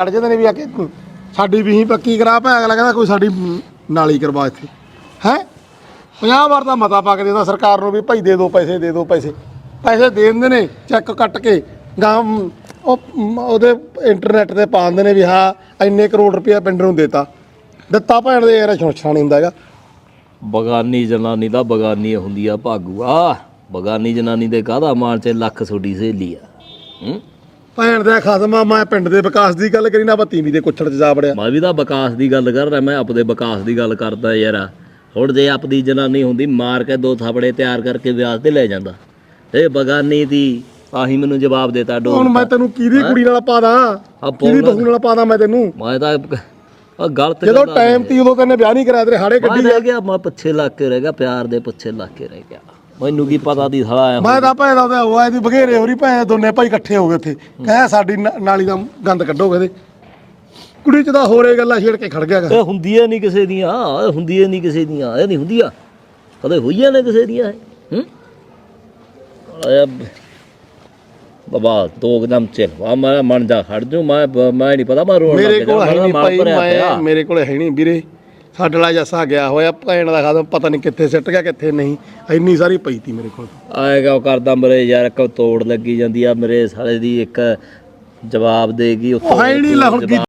ਛੱਡ ਜਾਂਦੇ ਨੇ ਵੀ ਆ ਕੇ ਸਾਡੀ ਵੀ ਹੀ ਪੱਕੀ ਕਰਾ ਭੈ ਅਗਲਾ ਕਹਿੰਦਾ ਕੋਈ ਸਾਡੀ ਨਾਲੀ ਕਰਵਾ ਇੱਥੇ। ਹੈ? 50 ਵਾਰ ਦਾ ਮਤਾ ਪਾ ਕੇ ਦੇਦਾ ਸਰਕਾਰ ਨੂੰ ਵੀ ਭਾਈ ਦੇ ਦਿਓ ਪੈਸੇ, ਦੇ ਦਿਓ ਪੈਸੇ। ਪੈਸੇ ਦੇ ਦਿੰਦੇ ਨੇ, ਚੈੱਕ ਕੱਟ ਕੇ। ਗਾਂ ਉਹ ਉਹਦੇ ਇੰਟਰਨੈਟ ਤੇ ਪਾ ਦਿੰਦੇ ਨੇ ਵੀ ਹਾਂ, ਇੰਨੇ ਕਰੋੜ ਰੁਪਇਆ ਪਿੰਡ ਨੂੰ ਦੇਤਾ। ਦਿੱਤਾ ਭੈਣ ਦੇ, ਯਾਰ ਛੋਛਾ ਨਹੀਂ ਹੁੰਦਾ ਹੈਗਾ। ਬਗਾਨੀ ਜਨਾਨੀ ਦਾ ਬਗਾਨੀ ਹੁੰਦੀ ਆ ਭਾਗੂ। ਆ ਬਗਾਨੀ ਜਨਾਨੀ ਦੇ ਕਾਹਦਾ ਮਾਨ ਚ ਲੱਖ ਛੋਟੀ ਸਹੇਲੀ ਆ? ਹੂੰ? ਭੈਣ ਦੇ ਖਸਮਾ ਮੈਂ ਪਿੰਡ ਦੇ ਵਿਕਾਸ ਦੀ ਗੱਲ ਕਰੀ ਨਾ ਬੱਤੀਵੀਂ ਦੇ ਕੁੱਛੜ ਚ ਜਾ ਵੜਿਆ। ਮੈਂ ਵੀ ਤਾਂ ਵਿਕਾਸ ਦੀ ਗੱਲ ਕਰ ਰਿਹਾ ਮੈਂ ਆਪਦੇ ਵਿਕਾਸ ਦੀ ਗੱਲ ਕਰਦਾ ਯਾਰ। ਹੁਣ ਜੇ ਆਪਦੀ ਜਨਾਨੀ ਹੁੰਦੀ ਮਾਰ ਕੇ ਦੋ ਥਾਪੜੇ ਤਿਆਰ ਕਰਕੇ ਵਿਆਹ ਤੇ ਲੈ ਜਾਂਦਾ। ਇਹ ਬਗਾਨੀ ਦੀ ਆਹੀ ਮੈਨੂੰ ਜਵਾਬ ਦੇਤਾ ਹੁਣ ਡੋਲ ਮੈਂ ਤੈਨੂੰ ਕਿਹਦੀ ਕੁੜੀ ਨਾਲ ਪਾਦਾ? ਕਿਹਦੀ ਬਹੂ ਨਾਲ ਪਾਦਾ ਮੈਂ ਤੈਨੂੰ? ਮੈਂ ਤਾਂ ਆ ਗਲਤ ਜਦੋਂ। ਟਾਈਮ ਤੀ ਉਦੋਂ ਤੈਨੇ ਵਿਆਹ ਨਹੀਂ ਕਰਾਇਆ ਤੇਰੇ ਹਾੜੇ ਕੱਢੀ ਗਿਆ ਮੈਂ ਪਿੱਛੇ ਲੱਗ ਕੇ ਰਹਿ ਗਿਆ ਪਿਆਰ ਦੇ ਪਿੱਛੇ ਲੱਗ ਕੇ ਰਹਿ ਗਿਆ। ਮੈਨੂੰ ਕੀ ਪਤਾ ਦੀ ਸਾਲਾ ਆਇਆ ਮੈਂ ਤਾਂ ਭੈਣ ਦਾ ਹੋਇਆ ਇਹਦੀ ਬਘੇਰੇ ਹੋਰੀ ਭੈਣ ਦੋਨੇ ਭਾਈ ਇਕੱਠੇ ਹੋ ਗਏ ਉੱਥੇ। ਕਹੇ ਸਾਡੀ ਨਾ- ਨਾਲੀ ਦਾ ਗੰਦ ਕੱਢੋ ਕਹਿੰਦੇ ਕੁੜੀ ਚ ਤਾਂ ਹੋਰੇ ਗੱਲਾਂ ਛੇੜ ਕੇ ਖੜ ਗਿਆ ਗਾ। ਇਹ ਹੁੰਦੀਆਂ ਨਹੀਂ ਕਿਸੇ ਦੀਆਂ ਇਹ ਹੁੰਦੀਆਂ ਨਹੀਂ ਕਿਸੇ ਦੀਆਂ ਇਹ ਨਹੀਂ ਹੁੰਦੀਆਂ। ਕਦੇ ਹੋਈਆਂ ਨੇ ਕਿਸੇ ਦੀਆਂ ਇਹ, ਹੂੰ? ਆਇਆ ਬਾਬਾ ਦੋ ਕਦਮ ਚੱਲ ਵਾ ਮੈਂ ਮਨ ਜਾ ਖੜ ਜੂ ਮੈਂ ਮੈਂ ਨਹੀਂ ਪਤਾ ਮੈਂ ਰੋਣ ਲੱਗ ਮੇਰੇ ਕੋਲ ਹੈ ਮੇਰਾ ਨਹੀਂ ਭਾਈ। ਮੈਂ ਮੇਰੇ ਕੋਲ ਹੈ ਨਹੀਂ ਵੀਰੇ। ਸਾਡੇ ਵਾਲਾ ਜੱਸਾ ਗਿਆ ਹੋਇਆ ਭੈਣ ਦਾ ਖਾਦਮ ਪਤਾ ਨਹੀਂ ਕਿੱਥੇ ਸਿੱਟ ਗਿਆ ਕਿੱਥੇ ਨਹੀਂ। ਇੰਨੀ ਸਾਰੀ ਪਈ ਤੀ ਮੇਰੇ ਕੋਲ। ਆਏਗਾ ਉਹ ਕਰਦਾ ਮੇਰੇ ਯਾਰ ਇੱਕ ਤੋੜ ਲੱਗੀ ਜਾਂਦੀ ਆ ਮੇਰੇ ਸਾਲੇ ਦੀ ਇੱਕ ਜਵਾਬ ਦੇਗੀ ਉਹ ਹੈ ਨਹੀਂ ਲਾ ਹੁਣ ਕੀ